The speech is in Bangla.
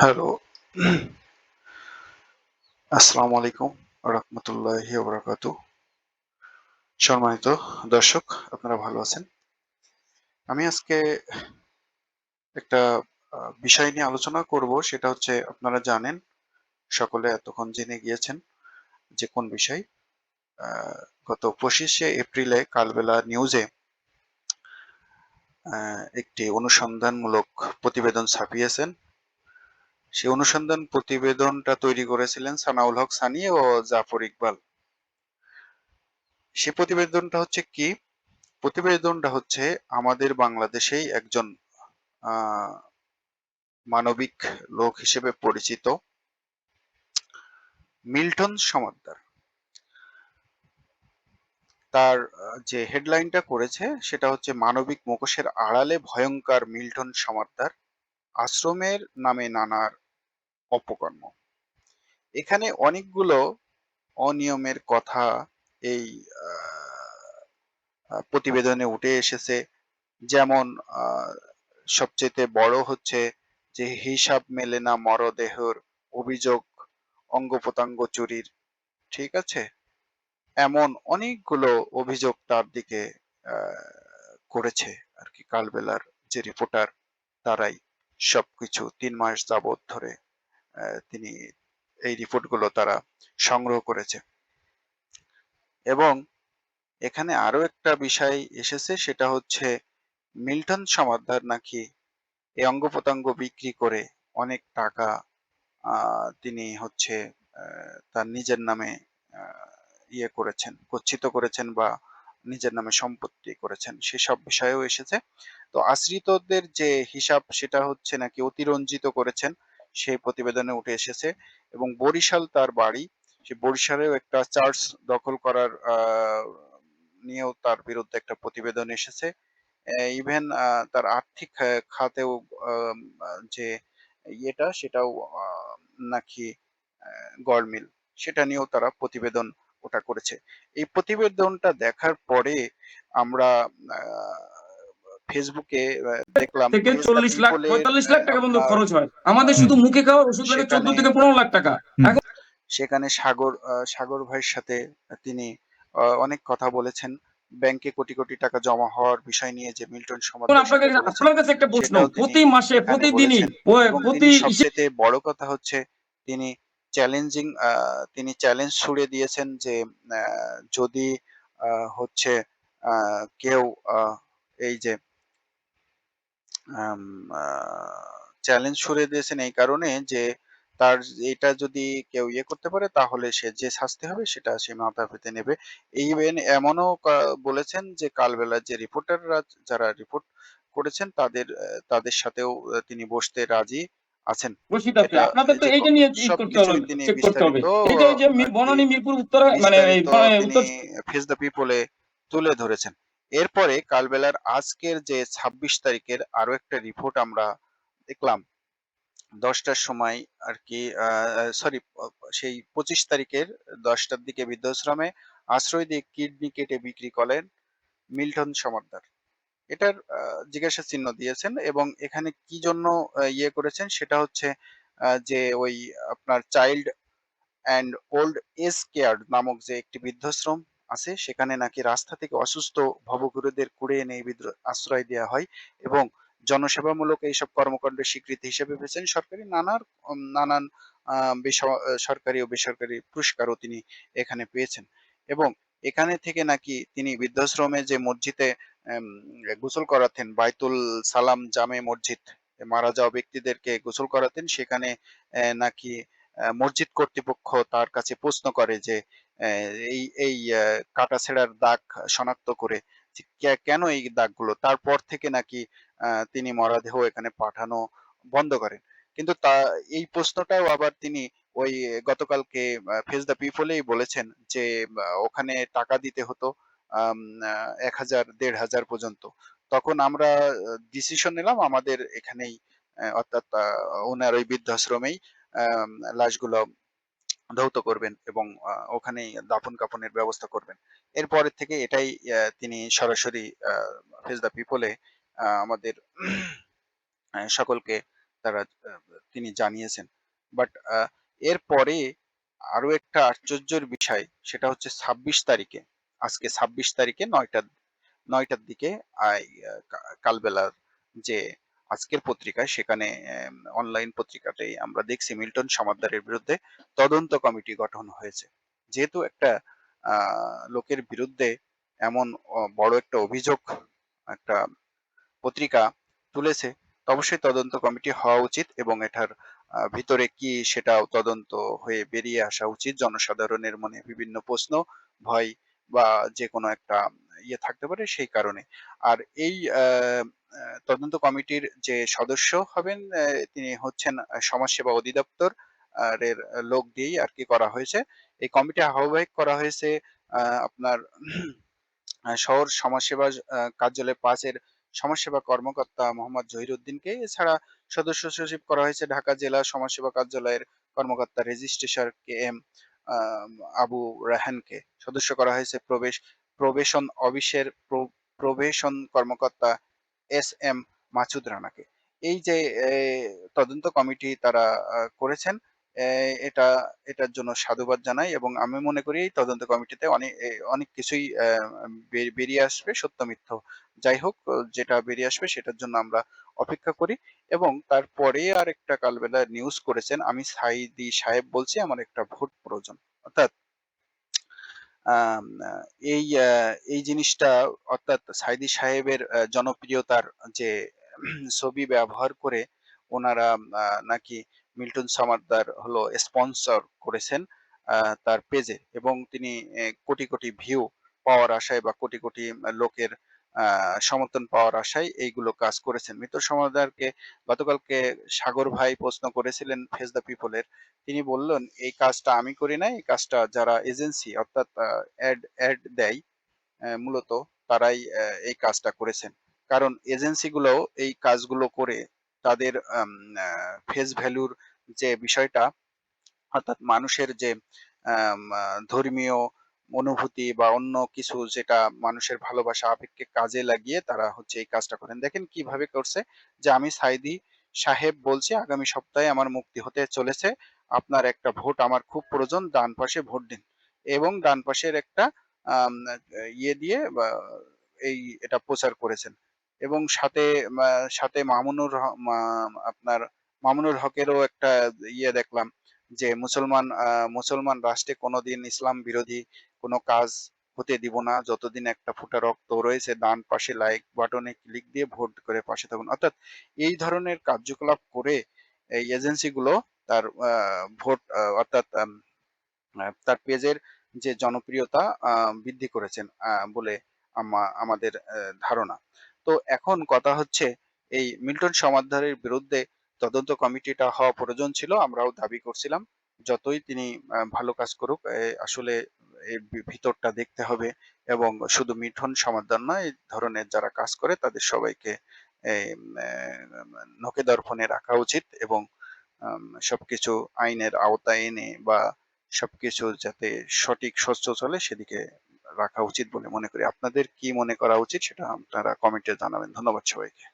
হ্যালো আসসালামু আলাইকুম রহমতুল্লাহি ওবরাকাত সম্মানিত দর্শক, আপনারা ভালো আছেন? আমি আজকে একটা বিষয় নিয়ে আলোচনা করব, সেটা হচ্ছে আপনারা জানেন, সকলে এতক্ষণ জেনে গিয়েছেন যে কোন বিষয়। গত পঁচিশে এপ্রিলে কালবেলা নিউজে একটি অনুসন্ধানমূলক প্রতিবেদন ছাপিয়েছেন। সেই অনুসন্ধান প্রতিবেদনটা তৈরি করেছিলেন সানাউল হক সানি ও জাফর ইকবাল। সে প্রতিবেদনটা হচ্ছে কি? প্রতিবেদনটা হচ্ছে আমাদের বাংলাদেশেই একজন মানবিক লোক হিসেবে পরিচিত মিল্টন সমাদ্দার। তার যে হেডলাইনটা করেছে সেটা হচ্ছে মানবিক মুখোশের আড়ালে ভয়ঙ্কর মিল্টন সমাদ্দার আশ্রমের নামে নানার অপকর্ম এখানে অনেকগুলো অনিয়মের কথা এই প্রতিবেদনে উঠে এসেছে। যেমন সবচেয়ে বড় হচ্ছে যে হিসাব মেলে না মরদেহর অভিযোগ অঙ্গ প্রত্যঙ্গ চুরির, ঠিক আছে? এমন অনেকগুলো অভিযোগ তার দিকে করেছে আর কি। কালবেলার যে রিপোর্টার তারাই সবকিছু তিন মাস যাবৎ ধরে তিনি এই রিপোর্টগুলো তারা সংগ্রহ করেছে। এবং এখানে আরও একটা বিষয় এসেছে, সেটা হচ্ছে মিল্টন সমাদ্দার নাকি এই অঙ্গ প্রত্যঙ্গ বিক্রি করে অনেক টাকা তিনি হচ্ছে তার নিজের নামে ইয়ে করেছেন, গচ্ছিত করেছেন বা নিজের নামে সম্পত্তি করেছেন, সেসব বিষয়েও এসেছে। তো আশ্রিতদের যে হিসাব, সেটা হচ্ছে নাকি অতিরঞ্জিত করেছেন। সেই প্রতিবেদনে উঠে এসেছে এবং বরিশাল তার বাড়ি। সে বরিশালেও একটা চার্চ দখল করার নিয়েও তার বিরুদ্ধে একটা প্রতিবেদন এসেছে। ইভেন তার আর্থিক খাতেও যে ইয়েটা সেটাও নাকি গড়মিল। সেটা নিয়েও তারা প্রতিবেদন ওটা করেছে। এই প্রতিবেদনটা দেখার পরে আমরা ফেসবুকে দেখলাম থেকে চল্লিশ লাখ পঁয়তাল্লিশ লাখ টাকা আপনার, খরচ হয়। আমাদের শুধু মুখে খাওয়া ওষুধ লাগে চোদ্দ সেখানে- থেকে পনেরো লাখ টাকা। সেখানে সাগর সাগর ভাইয়ের সাথে তিনি আহ, অনেক কথা বলেছেন। ব্যাংকে কোটি কোটি টাকা জমা হওয়ার বিষয় নিয়ে যে মিল্টন সমাজ আপনার কাছে কাছে একটা প্রশ্ন। প্রতি মাসে প্রতিদিনই প্রতি সবচেয়ে বড় কথা হচ্ছে তিনি চ্যালেঞ্জিং তিনি চ্যালেঞ্জ ছুড়ে দিয়েছেন যে আহ, যদি আহ, হচ্ছে আহ, কেউ আহ, এই যে চ্যালেঞ্জ ছুড়ে দিয়েছেন এই কারণে যে তার এটা যদি কেউ ইয়ে করতে পারে তাহলে সে যে শাস্তি হবে সেটা সে মাথা পেতে নেবে। ইভেন এমনও বলেছেন যে কালবেলা যে রিপোর্টাররা যারা রিপোর্ট করেছেন তাদের তাদের সাথেও তিনি বসতে রাজি আছেন। আপনাদের তো এইটা নিয়ে করতে হবে তিনি চেক করতে হবে। এই যে ওই যে মি- আর কি বনানী মিরপুর উত্তর মানে এই বিস্তারিত ধরেন তিনি উত্তর ফেস দ্য পিপলে তুলে ধরেছেন। এরপরে কালবেলার আজকের যে ছাব্বিশ তারিখের আরও একটা রিপোর্ট আমরা দেখলাম। দশটার সময় আর কি সরি সেই পঁচিশ তারিখের দশটার দিকে বৃদ্ধাশ্রমে আশ্রয় দিয়ে কিডনি কেটে বিক্রি করেন মিল্টন সমাদ্দার। এটার জিজ্ঞাসা চিহ্ন দিয়েছেন এবং এখানে কি জন্য ইয়ে করেছেন সেটা হচ্ছে যে ওই আপনার child and old age care নামক যে একটি বৃদ্ধাশ্রম আছে, সেখানে নাকি রাস্তা থেকে অসুস্থ ভবঘুরেদের কুড়ে এনে আশ্রয় দেওয়া হয় এবং জনসেবামূলক এইসব কর্মকাণ্ডের স্বীকৃতি হিসেবে পেয়েছেন সরকারি নানার নানান সরকারি ও বেসরকারি পুরস্কারও তিনি এখানে পেয়েছেন এবং এখানে থেকে নাকি তিনি বৃদ্ধাশ্রমে যে মসজিদে গোসল করাতেন, বাইতুল সালাম জামে মসজিদ মারা যাওয়া ব্যক্তিদেরকে গোসল করাতেন, সেখানে নাকি মসজিদ কর্তৃপক্ষ তার কাছে প্রশ্ন করে যে এই এই কাটা ছেঁড়ার দাগ শনাক্ত করে কেন এই দাগগুলো? তারপর থেকে নাকি তিনি মরদেহ এখানে পাঠানো বন্ধ করেন। কিন্তু তা, এই প্রশ্নটাও আবার তিনি ওই গতকালকে ফেস দ্য পিপলেই বলেছেন যে ওখানে টাকা দিতে হতো এক হাজার, দেড় হাজার পর্যন্ত। তখন আমরা ডিসিশন নিলাম আমাদের এখানেই অর্থাৎ ওনার ওই বৃদ্ধাশ্রমেই লাশগুলো ধৌত করবেন এবং আহ, ওখানেই দাফন কাফনের ব্যবস্থা করবেন। এরপরের থেকে এটাই তিনি সরাসরি ফেস দ্য পিপলে আমাদের সকলকে তারা তিনি জানিয়েছেন। বাট এরপরে আরও একটা আশ্চর্যের বিষয় সেটা হচ্ছে ছাব্বিশ তারিখে আজকে ছাব্বিশ তারিখে নয়টা নয়টার দিকে কালবেলার যে আজকের পত্রিকায় সেখানে অনলাইন পত্রিকাতেই আমরা দেখছি মিল্টন সমাদ্দারের বিরুদ্ধে তদন্ত কমিটি গঠন হয়েছে। যেহেতু একটা লোকের বিরুদ্ধে এমন বড় একটা অভিযোগ, একটা পত্রিকা তুলেছে অবশ্যই তদন্ত কমিটি হওয়া উচিত এবং এটার ভিতরে কি সেটাও তদন্ত হয়ে বেরিয়ে আসা উচিত। জনসাধারণের মনে বিভিন্ন প্রশ্ন, ভয় বা যে কোনো একটা ইয়ে থাকতে পারে সেই কারণে। আর এই তদন্ত কমিটির যে সদস্য হবেন তিনি হচ্ছেন সমাজসেবা অধিদপ্তর এর লোক দিয়েই আর কি করা হয়েছে। এই কমিটি আহ্বায়ক করা হয়েছে আপনার শহর সমাজসেবা কার্যালয় পাঁচের সমাজসেবা কর্মকর্তা মোহাম্মদ জহিরুদ্দিনকে। এছাড়া সদস্য সচিব করা হয়েছে ঢাকা জেলা সমাজসেবা কার্যালয়ের কর্মকর্তা রেজিস্ট্রেশন কে এম আবু রাহানকে সদস্য করা হয়েছে প্রবেশ প্রবেশন অফিসের প্রবেশন কর্মকর্তা এস এম মাসুদ রানাকে। এই যে তদন্ত কমিটি তারা করেছেন এটা, এটার জন্য সাধুবাদ জানাই এবং আমি মনে করি এই তদন্ত কমিটিতে অনেক অনেক কিছুই বেরিয়ে আসবে, সত্য মিথ্য যাই হোক, যেটা বেরিয়ে আসবে সেটার জন্য আমরা অপেক্ষা করি এবং তারপরে আর একটা কালবেলা নিউজ করেছেন, আমি সাইদি সাহেব বলছি, আমার একটা ভোট প্রয়োজন। অর্থাৎ এই এই জিনিসটা অর্থাৎ সাইদি সাহেবের জনপ্রিয়তার যে ছবি ব্যবহার করে ওনারা নাকি মিল্টন সামারদার হলো স্পন্সর করেছেন তার পেজে এবং তিনি কোটি কোটি ভিউ পাওয়ার আশায় বা কোটি কোটি লোকের সমর্থন পাওয়ার আশায় এইগুলো কাজ করেছেন। মিত্র সমাদারকে গতকালকে সাগর ভাই প্রশ্ন করেছিলেন ফেস দ্য পিপলের তিনি বললেন, এই কাজটা আমি করি না এই কাজটা যারা এজেন্সি অর্থাৎ অ্যাড অ্যাড দেয় মূলত তারাই এই কাজটা করেছেন। কারণ এজেন্সিগুলো এই কাজগুলো করে তাদের ফেস ভ্যালুর যে বিষয়টা, অর্থাৎ মানুষের যে ধর্মীয় অনুভূতি বা অন্য কিছু যেটা মানুষের ভালোবাসা, আবেগকে কাজে লাগিয়ে তারা হচ্ছে এই কাজটা করেন। দেখেন কীভাবে করছে যে আমি সাইদি সাহেব বলছি, আগামী সপ্তাহে আমার মুক্তি হতে চলেছে। আপনার একটা ভোট আমার খুব প্রয়োজন, ডান পাশে ভোট দিন। এবং ডান পাশের একটা ইয়ে দিয়ে এই এটা প্রচার করেছেন। এবং সাথে সাথে মামুনুর আপনার মামুনুল হকেরও একটা ইয়ে দেখলাম যে মুসলমান মুসলমান রাষ্ট্রে কোনোদিন ইসলাম বিরোধী কোনো কাজ হতে দিব না। যতদিন একটা ফোঁটা রক্ত রয়েছে, ডান পাশে লাইক বাটনে ক্লিক দিয়ে ভোট করে পাশে থাকুন। অর্থাৎ এই ধরনের কার্যকলাপ করে এই এজেন্সিগুলো তার ভোট অর্থাৎ তার পেজের যে জনপ্রিয়তা বৃদ্ধি করেছেন বলে আমা- আমাদের ধারণা। তো এখন কথা হচ্ছে এই মিল্টন সমাদ্দারের বিরুদ্ধে তদন্ত কমিটিটা হওয়া প্রয়োজন ছিল, আমরাও দাবি করছিলাম। যতই তিনি ভালো কাজ করুক আসলে ভিতরটা দেখতে হবে এবং শুধু মিঠন সমাধান নয়, এই ধরনের যারা কাজ করে তাদের সবাইকে নখে দর্পণে রাখা উচিত এবং সবকিছু আইনের আওতায় এনে বা সবকিছু যাতে সঠিক স্বচ্ছ চলে সেদিকে রাখা উচিত বলে মনে করি। আপনাদের কি মনে করা উচিত সেটা আপনারা কমেন্টে জানাবেন। ধন্যবাদ সবাইকে।